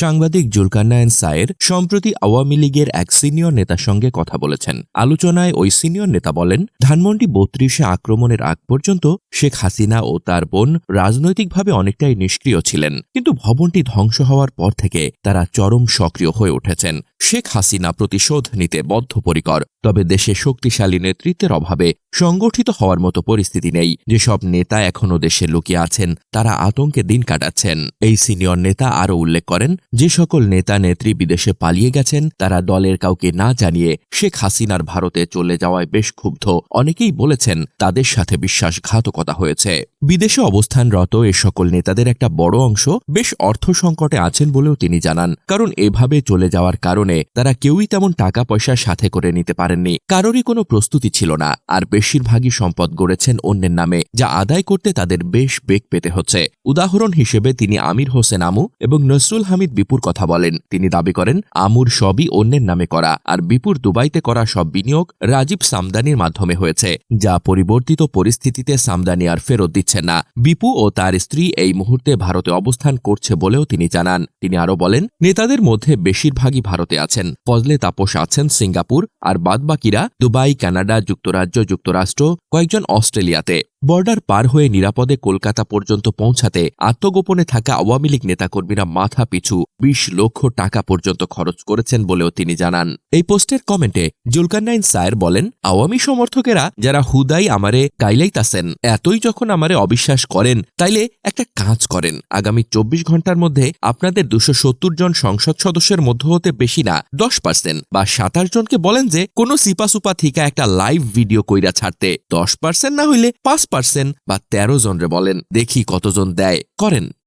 সাংবাদিক জুলকান্নায়ন সায়ের সম্প্রতি আওয়ামী লীগের এক সিনিয়র নেতার সঙ্গে কথা বলেছেন। আলোচনায় ওই সিনিয়র নেতা বলেন, ধানমন্ডি বত্রিশে আক্রমণের আগ পর্যন্ত শেখ হাসিনা ও তার বোন রাজনৈতিকভাবে অনেকটাই নিষ্ক্রিয় ছিলেন। কিন্তু ভবনটি ধ্বংস হওয়ার পর থেকে তারা চরম সক্রিয় হয়ে উঠেছেন। শেখ হাসিনা প্রতিশোধ নিতে বদ্ধপরিকর। তবে দেশে শক্তিশালী নেতৃত্বের অভাবে সংগঠিত হওয়ার মতো পরিস্থিতি নেই। যেসব নেতা এখনও দেশে লুকিয়ে আছেন, তারা আতঙ্কে দিন কাটাচ্ছেন। এই সিনিয়র নেতা আরও উল্লেখ করেন, যে সকল নেতা নেত্রী বিদেশে পালিয়ে গেছেন, তারা দলের কাউকে না জানিয়ে শেখ হাসিনার ভারতে চলে যাওয়ায় বেশ ক্ষুব্ধ। অনেকেই বলেছেন, তাদের সাথে বিশ্বাসঘাতকতা হয়েছে। বিদেশে অবস্থানরত এ সকল নেতাদের একটা বড় অংশ বেশ অর্থ সংকটে আছেন বলেও তিনি জানান। কারণ এভাবে চলে যাওয়ার কারণে তারা কেউই তেমন টাকা পয়সা সাথে করে নিতে পারেননি। কারোরই কোনো প্রস্তুতি ছিল না, আর বেশিরভাগই সম্পদ গড়েছেন অন্যের নামে, যা আদায় করতে তাদের বেশ বেগ পেতে হচ্ছে। উদাহরণ হিসেবে তিনি আমির হোসেন আমু এবং নসরুল হামিদ বিপুর কথা বলেন। তিনি দাবি করেন, আমুর সবই অন্যের নামে করা, আর বিপুর দুবাইতে করা সব বিনিয়োগ রাজীব সামদানির মাধ্যমে হয়েছে, যা পরিবর্তিত পরিস্থিতিতে সামদানি আর ফেরত দিচ্ছেন না। বিপু ও তার স্ত্রী এই মুহূর্তে ভারতে অবস্থান করছে বলেও তিনি জানান। তিনি আরও বলেন, নেতাদের মধ্যে বেশিরভাগই ভারতে আছেন। ফজলে তাপস আছেন সিঙ্গাপুর আর বাদবাকিরা দুবাই কানাডা যুক্তরাজ্য যুক্তরাষ্ট্র কয়েকজন অস্ট্রেলিয়াতে। বর্ডার পার হয়ে নিরাপদে কলকাতা পর্যন্ত পৌঁছাতে আত্মগোপনে থাকা আওয়ামী লীগ নেতাকর্মীরা মাথা পিছু বিশ লক্ষ টাকা পর্যন্ত খরচ করেছেন বলেও তিনি জানান। এই পোস্টের কমেন্টে জুলকান্নাইন সায়ের বলেন, আওয়ামী সমর্থকেরা যারা হুদাই আমারে গাইলাইতাছেন এতই যখন আমারে অবিশ্বাস করেন, তাইলে একটা কাজ করেন। আগামী চব্বিশ ঘণ্টার মধ্যে আপনাদের দুশো সত্তর জন সংসদ সদস্যের মধ্য হতে বেশি না, দশ পার্সেন্ট বা সাতাশ জনকে বলেন যে, কোনো সিপাসুপা থিকা একটা লাইভ ভিডিও কইরা ছাড়তে, দশ পার্সেন্ট না হইলে পাঁচ পার্সেন্ট বা তেরো জনরে বলেন দেখি কতজন দেয় করেন।